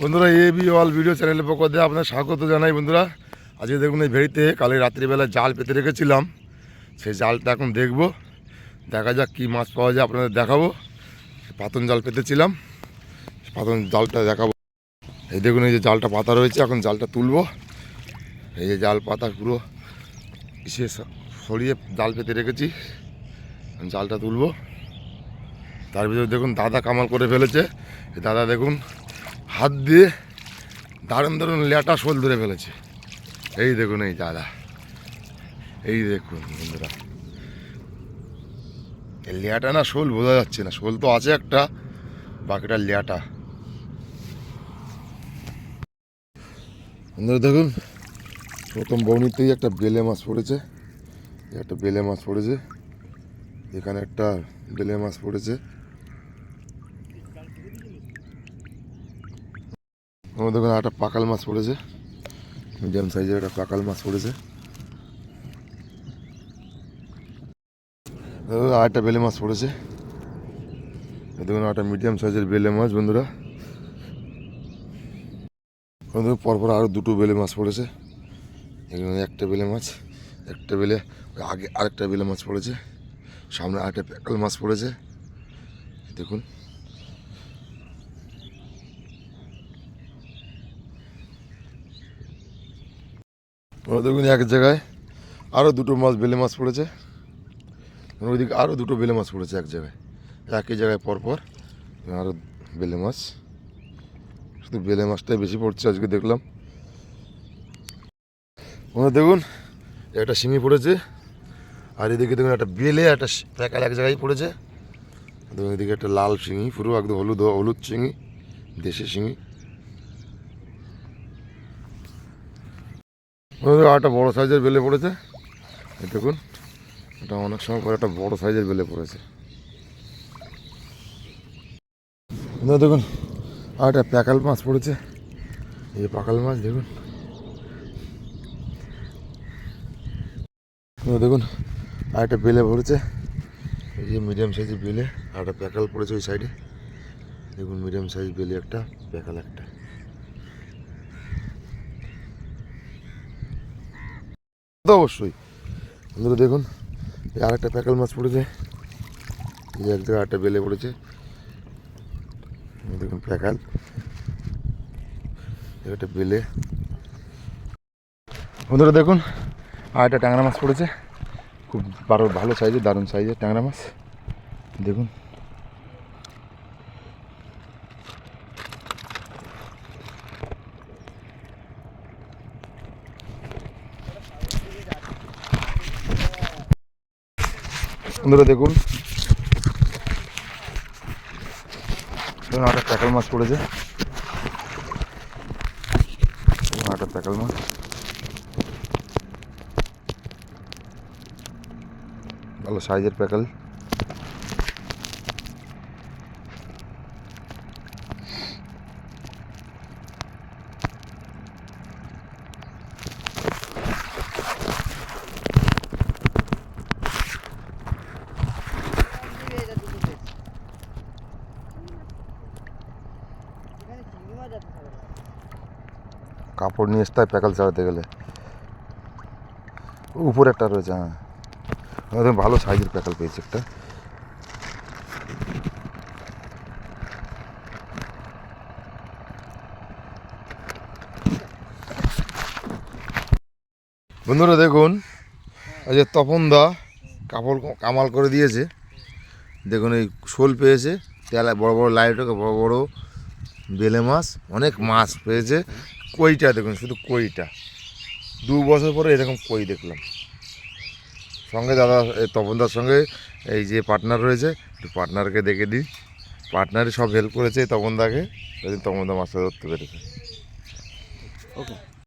বন্ধুরা, A B all video চ্যানেলের পক্ষ দিয়ে আপনার স্বাগত জানাই বন্ধুরা। আজকে দেখুন এই ভেড়িতে কালে রাত্রিবেলা জাল পেতে রেখেছিলাম। সেই জালটা এখন দেখব, দেখা যাক কী মাছ পাওয়া যায়, আপনাদের দেখাবো। পাতন জাল পেতেছিলাম, পাতন জালটা দেখাবো। এই দেখুন, এই যে জালটা পাতা রয়েছে, এখন জালটা তুলবো। এই যে জাল পাতা পুরো ইসে সরিয়ে জাল পেতে রেখেছি, জালটা তুলবো। তার ভিতরে দেখুন, দাদা কামাল করে ফেলেছে। দাদা দেখুন হাত দিয়ে দারুণ দারুণ লেটা শোল ধরে ফেলেছে। এই দেখুন, এই দাদা। এই দেখুন, বন্ধুরা। লেয়াটা না শোল বোঝা যাচ্ছে না। শোল তো আছে একটা, বাকিটা লেয়াটা। বন্ধুরা, দেখুন, প্রথম বৌনিতেই একটা বেলে মাছ পড়েছে। একটা বেলে মাছ পড়েছে। এখানে একটা বেলে মাছ পড়েছে। আমার দেখুন একটা পাকাল মাছ পড়েছে। মিডিয়াম সাইজের একটা পাকাল মাছ পড়েছে। দেখুন আর একটা বেলে মাছ পড়েছে। দেখুন একটা মিডিয়াম সাইজের বেলে মাছ, বন্ধুরা। বন্ধুরা পরপর আরও দুটো বেলে মাছ পড়েছে। এখানে একটা বেলে মাছ, একটা বেলে, আগে আরেকটা বেলে মাছ পড়েছে। সামনে আরেকটা প্যাকাল মাছ পড়েছে। দেখুন ওরা দেখুন এক জায়গায় আরও দুটো মাছ, বেলে মাছ পড়েছে। ওইদিকে আরও দুটো বেলে মাছ পড়েছে এক জায়গায়। একই জায়গায় পরপর আরও বেলে মাছ। শুধু বেলে মাছটাই বেশি পড়ছে আজকে দেখলাম। ওরা দেখুন, একটা শিঙি পড়েছে। আর এদিকে দেখুন একটা বেলে, একটা প্যাকাল এক জায়গায় পড়েছে। দেখুন, এদিকে একটা লাল শিঙি, পুরো একদম হলুদ হলুদ শিঙি, দেশি শিঙি। একটা বড় সাইজের বেলে পড়েছে। দেখুন, এটা অনেক সময় পরে একটা বড় সাইজের বেলে পড়েছে। দেখুন আর একটা প্যাকাল মাছ পড়েছে। এই পাকাল মাছ, দেখুন। দেখুন আর একটা বেলে পড়েছে। এই যে মিডিয়াম সাইজের বেলে আর একটা প্যাকাল পড়েছে ওই সাইডে দেখুন মিডিয়াম সাইজ বেলে একটা, প্যাকাল একটা। তো অবশ্যই। বন্ধুরা দেখুন, এই আরেকটা প্যাকেল মাছ পড়েছে। এই এক জায়গায় আরেকটা বেলে পড়েছে। দেখুন প্যাকাল। একটা বেলে। বন্ধুরা দেখুন আর একটা ট্যাংরা মাছ পড়েছে। খুব বারো ভালো সাইজের দারুণ সাইজের ট্যাংরা মাছ। দেখুন। বন্ধুরা দেখুন। একটা প্যাকাল মাছ পড়েছে। একটা প্যাকাল মাছ। ভালো সাইজের প্যাকাল কাপড় নিয়ে আসতে হয় প্যাকাল চালাতে গেলে। উপরে একটা রয়েছে হ্যাঁ। ভালো সাইজের প্যাকাল পেয়েছি একটা। বন্ধুরা দেখুন, এই যে তপন দা কাপড় কামাল করে দিয়েছে। দেখুন, এই শোল পেয়েছে। তেলা বড় বড় লাইট বড় বড় বেলে মাছ, অনেক মাছ পেয়েছে। কইটা দেখুন, শুধু কইটা। দু বছর পরে এরকম কই দেখলাম। সঙ্গে দাদা তপনদার সঙ্গে এই যে পার্টনার রয়েছে, একটু পার্টনারকে দেখে দিই। পার্টনারই সব হেল্প করেছে তপনদাকে। তপনদা মাছটা ধরতে পেরেছে। ওকে